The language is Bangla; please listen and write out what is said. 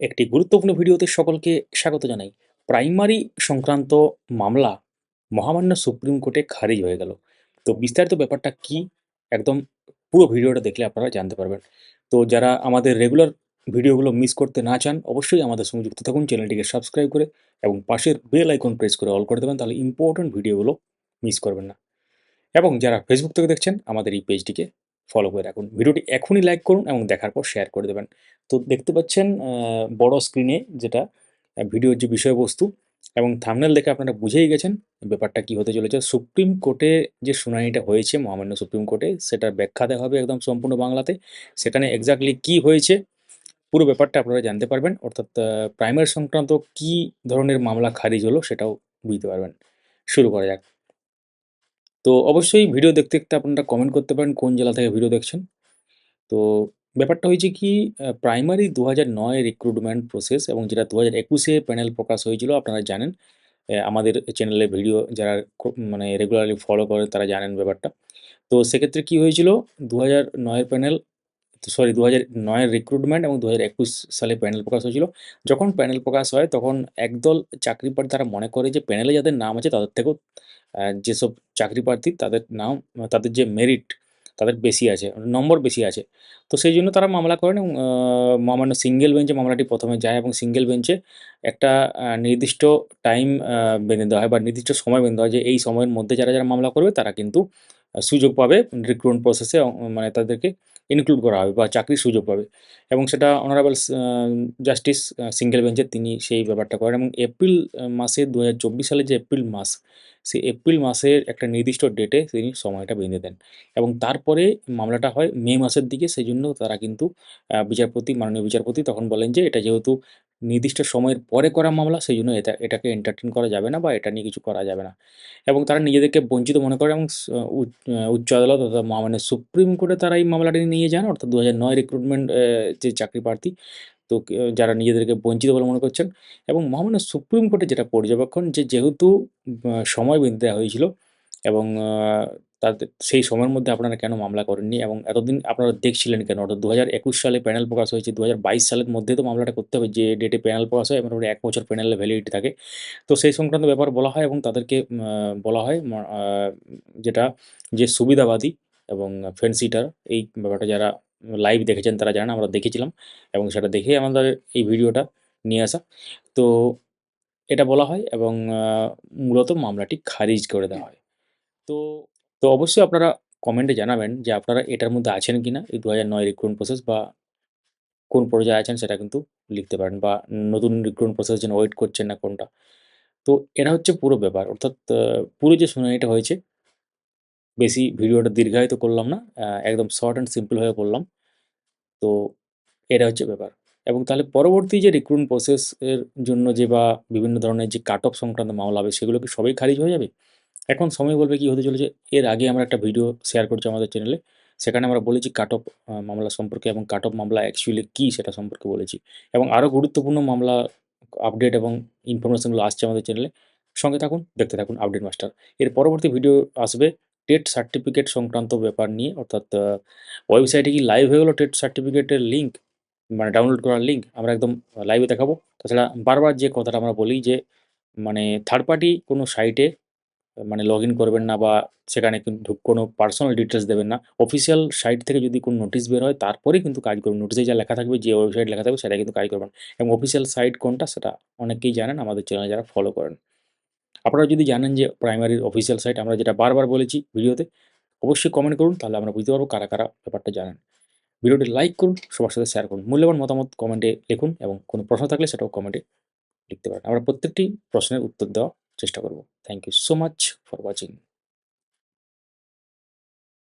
একটি গুরুত্বপূর্ণ ভিডিওতে সকলকে স্বাগত জানাই। প্রাইমারি সংক্রান্ত মামলা মহামান্য সুপ্রিম কোর্টে খারিজ হয়ে গেল। তো বিস্তারিত ব্যাপারটা কি? একদম পুরো ভিডিওটা দেখলে আপনারা জানতে পারবেন। তো যারা আমাদের রেগুলার ভিডিওগুলো মিস করতে না চান, অবশ্যই আমাদের সঙ্গে যুক্ত থাকুন, চ্যানেলটিকে সাবস্ক্রাইব করে এবং পাশের বেল আইকন প্রেস করে অল করে দেবেন, তাহলে ইম্পর্ট্যান্ট ভিডিওগুলো মিস করবেন না। এবং যারা ফেসবুক থেকে দেখছেন, আমাদের এই পেজটিকে ফলো করে রাখুন। ভিডিওটি এখনই লাইক করুন এবং দেখার পর শেয়ার করে দেবেন। তো দেখতে পাচ্ছেন বড় স্ক্রিনে যেটা ভিডিওর যে বিষয়বস্তু এবং থামনেল দেখে আপনারা বুঝেই গেছেন ব্যাপারটা কি হতে চলেছে। সুপ্রিম কোর্টে যে শুনানিটা হয়েছে, মহামান্য সুপ্রিম কোর্টে সেটার ব্যাখ্যা দেওয়া হবে একদম সম্পূর্ণ বাংলাতে। সেখানে এক্স্যাক্টলি কি হয়েছে, পুরো ব্যাপারটা আপনারা জানতে পারবেন। অর্থাৎ প্রাইমারি সংক্রান্ত কি ধরনের মামলা খারিজ হলো সেটাও বুঝতে পারবেন। শুরু করা যাক। তো অবশ্যই ভিডিও দেখতে দেখতে আপনারা কমেন্ট করতে পারেন কোন জেলা থেকে ভিডিও দেখছেন। তো ব্যাপারটা হয়েছে কি প্রাইমারি দু হাজার নয় রিক্রুটমেন্ট প্রসেস এবং যেটা দু হাজার একুশে প্যানেল প্রকাশ হয়েছিল, আপনারা জানেন। আমাদের চ্যানেলে ভিডিও যারা মানে রেগুলারলি ফলো করে তারা জানেন ব্যাপারটা। তো সেক্ষেত্রে কি হয়েছিল দু হাজার নয়ের প্যানেল সরি দু হাজার নয়ের রিক্রুটমেন্ট এবং দু হাজার একুশ সালে প্যানেল প্রকাশ হয়েছিল। যখন প্যানেল প্রকাশ হয়, তখন একদল চাকরি তারা মনে করে যে প্যানেলে যাদের নাম আছে তাদের থেকেও যেসব চাকরি প্রার্থী তাদের নাম তাদের যে মেরিট তাদের বেশি আছে নম্বর বেশি আছে। তো সেই জন্য তারা মামলা করেন এবং আহ, মহামান্য সিঙ্গেল বেঞ্চে মামলাটি প্রথমে যায় এবং সিঙ্গেল বেঞ্চে একটা নির্দিষ্ট টাইম বেঁধে দেওয়া হয় বা নির্দিষ্ট সময় বেঁধে দেওয়া হয় যে এই সময়ের মধ্যে যারা যারা মামলা করবে তারা কিন্তু সুযোগ পাবে রিক্রুটমেন্ট প্রসেসে মানে তাদেরকে ইনক্লুড করা হবে বা চাকরির সুযোগ পাবে। এবং সেটা অনারেবল জাস্টিস সিঙ্গেল বেঞ্চে তিনি সেই ব্যাপারটা করেন এবং এপ্রিল মাসে দু হাজার চব্বিশ সালে যে এপ্রিল মাস, সেই এপ্রিল মাসের একটা নির্দিষ্ট ডেটে তিনি সময়টা বেঁধে দেন। এবং তারপরে মামলাটা হয় মে মাসের দিকে সেই জন্য তারা কিন্তু বিচারপতি, মাননীয় বিচারপতি তখন বলেন যে এটা যেহেতু নির্দিষ্ট সময়ের পরে করা মামলা, সেই জন্য এটা, এটাকে এন্টারটেন করা যাবে না বা এটা নিয়ে কিছু করা যাবে না। এবং তারা নিজেদেরকে বঞ্চিত মনে করে এবং উচ্চ আদালত অর্থাৎ মানে সুপ্রিম কোর্টে তারা এই মামলাটি নিয়ে যান। অর্থাৎ দু হাজার নয় রিক্রুটমেন্ট যে চাকরি প্রার্থী, তো যারা নিজেদেরকে বঞ্চিত বলে মনে করছেন এবং মহামান্য সুপ্রিম কোর্টে যেটা পর্যবেক্ষণ যে যেহেতু সময় বেঁধে দেওয়া হয়েছিল এবং তাদের সেই সময়ের মধ্যে আপনারা কেন মামলা করেননি? এবং এতদিন আপনারা দেখছিলেন কেন? অর্থাৎ দু হাজার একুশ সালে প্যানেল প্রকাশ হয়েছে দু হাজার বাইশ সালের মধ্যে তো মামলাটা করতে হবে, যে ডেটে প্যানেল প্রকাশ হয় এবং এক বছর প্যানেলের ভ্যালিডিটি থাকে। তো সেই সংক্রান্ত ব্যাপার বলা হয় এবং তাদেরকে বলা হয় যেটা যে সুবিধাবাদী এবং ফেন্সিটার এই ব্যাপারটা যারা লাইভ দেখেছেন তারা জানেন, আমরা দেখেছিলাম এবং সেটা দেখেই আমাদের এই ভিডিওটা নিয়ে আসা। তো এটা বলা হয় এবং মূলত মামলাটি খারিজ করে দেওয়া হয়। তো তো অবশ্যই আপনারা কমেন্টে জানাবেন যে আপনারা এটার মধ্যে আছেন কিনা, এই দু হাজার নয় রিক্রুটমেন্ট প্রসেস বা কোন পর্যায়ে আছেন সেটা কিন্তু লিখতে পারেন বা নতুন রিক্রুটমেন্ট প্রসেস যেন ওয়েট করছেন না কোনটা। তো এটা হচ্ছে পুরো ব্যাপার, অর্থাৎ পুরো যে শুনানিটা হয়েছে, বেশি ভিডিওটা দীর্ঘায়িত করলাম না একদম শর্ট অ্যান্ড সিম্পল হয়ে করলাম তো এটা হচ্ছে ব্যাপার। এবং তাহলে পরবর্তী যে রিক্রুটমেন্ট প্রসেসের জন্য যে বা বিভিন্ন ধরনের যে কাট অফ সংক্রান্ত মামলা হবে, সেগুলো কি সবই খারিজ হয়ে যাবে? এখন সময় বলবে কি হতে চলেছে, এর আগে আমরা একটা ভিডিও শেয়ার করছি আমাদের চ্যানেলে সেখানে আমরা বলেছি কাট অফ মামলা সম্পর্কে এবং কাট অফ মামলা অ্যাকচুয়ালি কী সেটা সম্পর্কে বলেছি এবং আরও গুরুত্বপূর্ণ মামলা আপডেট এবং ইনফরমেশনগুলো আসছে আমাদের চ্যানেলে সঙ্গে থাকুন, দেখতে থাকুন আপডেট মাস্টার এর পরবর্তী ভিডিও আসবে টেট সার্টিফিকেট সংক্রান্ত ব্যাপার নিয়ে, অর্থাৎ ওয়েবসাইটে কি লাইভ হয়ে গেলো টেট সার্টিফিকেটের লিঙ্ক মানে ডাউনলোড করার লিঙ্ক আমরা একদম লাইভে দেখাবো। তাছাড়া বারবার যে কথাটা আমরা বলি যে মানে থার্ড পার্টি কোনো সাইটে মানে লগ করবেন না বা সেখানে কিন্তু কোনো পার্সোনাল ডিটেলস দেবেন না। অফিসিয়াল সাইট থেকে যদি কোনো নোটিশ বের হয় তারপরেই কিন্তু কাজ করবেন। নোটিশে যা লেখা থাকবে, যে ওয়েবসাইট লেখা থাকবে সেটা কিন্তু কাজ করবেন এবং অফিসিয়াল সাইট কোনটা, সেটা অনেকেই জানেন, আমাদের চ্যানেল যারা ফলো করেন। আপনারা যদি জানেন যে প্রাইমারির অফিসিয়াল সাইট আমরা যেটা বারবার বলেছি ভিডিওতে, অবশ্যই কমেন্ট করুন, তাহলে আমরা বুঝতে পারব কারা কারা ব্যাপারটা জানেন। ভিডিওটি লাইক করুন, সবার সাথে শেয়ার করুন। মূল্যবান মতামত কমেন্টে লিখুন এবং কোনো প্রশ্ন থাকলে সেটাও কমেন্টে লিখতে পারেন। আমরা প্রত্যেকটি প্রশ্নের উত্তর দেওয়ার চেষ্টা করব thank you so much for watching